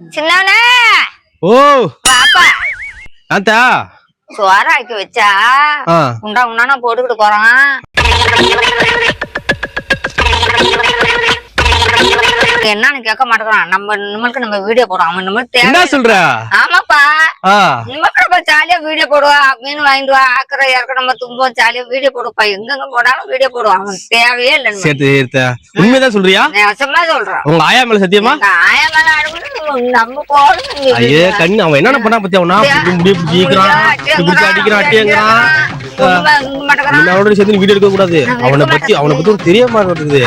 சின்னவனே ஓ பாப்பா ஆத்தா சோறு ஆக்கி வச்சா உண்டா உண்டானா போட்டுக்கிட்டு போறான் என்னன்னு கேட்க மாட்டேங்கிறான் நம்ம நம்மளுக்கு நம்ம வீடியோ போடுறோம் அவன் நம்மளுக்கு தேவை சொல்ற ஆமாப்பா நம்மளுக்கு நம்ம ஜாலியா வீடியோ போடுவா மீன் வாங்கிட்டு வா ஆக்கிற இறக்க நம்ம தும்போம் ஜாலியா வீடியோ போடுப்பா எங்கெங்க போனாலும் வீடியோ போடுவான் தேவையே இல்லை உண்மைதான் சொல்றியா சொல்றான் உங்க ஆயா மேல சத்தியமா எங்க ஆயா மேல அனுப்புறது நம்ம போடுறது ஐயே கண்ணு அவன் என்னென்ன பண்ணா பத்தியா? அவனா முடிய பிடிச்சி ஈக்கிறான் இப்படி அடிக்கிறான் அட்டியங்கிறான் அவனோட சேர்ந்து வீடியோ எடுக்க கூடாது. அவனை பத்தி அவனை பத்தி ஒரு தெரிய மாட்டேங்குது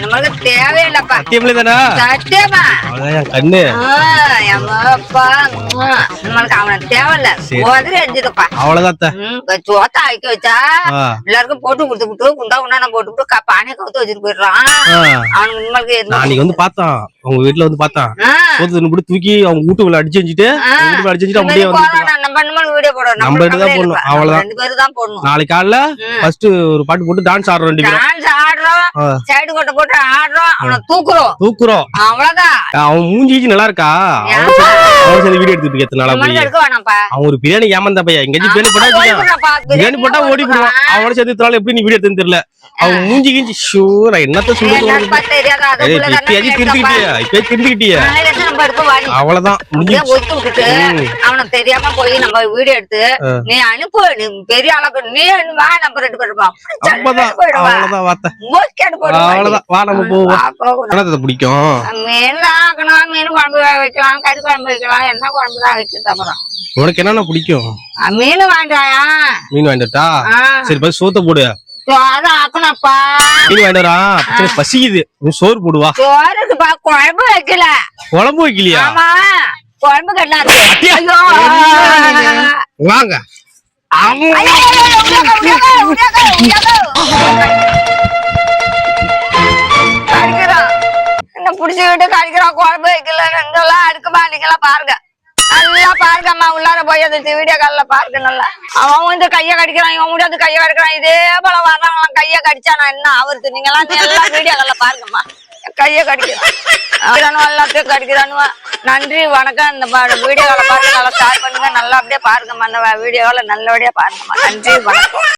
நம்ம தான் தேவையில்லப்பா சத்தியமில்ல தானே? சத்தியமா? அவன் என் கண்ணு. நம்மளுக்கு அவனை தேவையில்ல. உதறி அடிச்சுதுப்பா அவ்வளவுதான். சோத்த ஆக்கி வச்சா எல்லாருக்கும் போட்டு கொடுத்துட்டு குண்டா குண்டான போட்டுவிட்டு க- பானையை கவுத்து வச்சுட்டு போயிடுறான். அவனுக்கு நம்மளுக்கு அன்னைக்கு வந்து பார்த்தான். உங்க வீட்டுல வந்து பார்த்தான் தின்னு போட்டு தூக்கி அவங்க வீட்டுக்குள்ள அடிச்சு வச்சுட்டு. அவங்க வீட்டுக்குள்ள அடிச்சு வச்சுட்டு அப்படியே வந்து நம்ம ரெண்டு தான் போடணும். அவ்வளவுதான். நாளைக்கு காலைல ஃபர்ஸ்ட் ஒரு பாட்டு போட்டு டான்ஸ் ஆடுறோம் ரெண்டு பேரும். சைடு கொட்டை போட்டு ஆடுறோம். அவனை தூக்குறோம். தூக்குறோம். அவ்வளவுதான். அவன் மூஞ்சி நல்லா இருக்கா? அவன் சேர்ந்து வீடியோ எடுத்துட்டு எத்தனை நாளா போய்? அவன் ஒரு பிரியாணி ஏமாந்தா பையன். எங்கேயாச்சும் பிரியாணி போட்டா பிரியாணி போட்டா ஓடி போடுவான். அவனோட சேர்த்து இத்தனை எப்படி நீ வீடியோ எடுத்துன்னு தெரியல. அவன் மூஞ்சி கீஞ்சி ஷூ நான் என்னத்த தானே இப்பயாச்சும். திருந்துக்கிட்டியா இப்பயே திருந்துக்கிட்டியா நம்ம எடுக்க வாடி. அவ்வளவுதான் ஒதுக்கி விட்டுட்டு. அவனுக்கு தெரியாம போய் நம்ம வீடியோ எடுத்து. நீ அனுப்பு நீ பெரிய போய் நீ வா நம்ம ரெண்டு பேரும் பிடிக்கும்? மீன் ஆக்கணும், மீன் குழம்பு வேக வைக்கலாம் கறி குழம்பு வைக்கலாம் என்ன குழம்பு தான் வைக்கிறது அப்புறம். உனக்கு என்னென்ன பிடிக்கும்? மீன் வாங்கிட்டாயா மீன் வாங்கிட்டா சரி பஸ் சோத்த போடு. பசிக்குது. சோறு போடுவா. சோறுக்குப்பா குழம்பு வைக்கல. குழம்பு வைக்கலையா? குழம்பு வாங்க. கடிக்கிறான். என்ன புடிச்சுக்கிட்டு கடிக்கிறான், குழம்பு வைக்கல, அடுக்குமா, நீங்கெல்லாம் பாருங்க. இருக்கம்மா உள்ளார போய் அந்த வீடியோ காலில் பாருங்க நல்லா அவன் வந்து கைய கடிக்கிறான் இவன் முடியாது கைய கடிக்கிறான். இதே போல வர்றவன் கைய கடிச்சா நான் என்ன அவருக்கு நீங்க எல்லாம் வீடியோ காலில் பாருங்கம்மா கைய கடிக்கிறான். எல்லாத்தையும் கடிக்கிறானுவா நன்றி வணக்கம். இந்த வீடியோ கால பாருங்க நல்லா ஸ்டார்ட் பண்ணுங்க. நல்லா அப்படியே பாருங்கம்மா அந்த வீடியோவில் நல்லபடியா பாருங்கம்மா நன்றி வணக்கம்.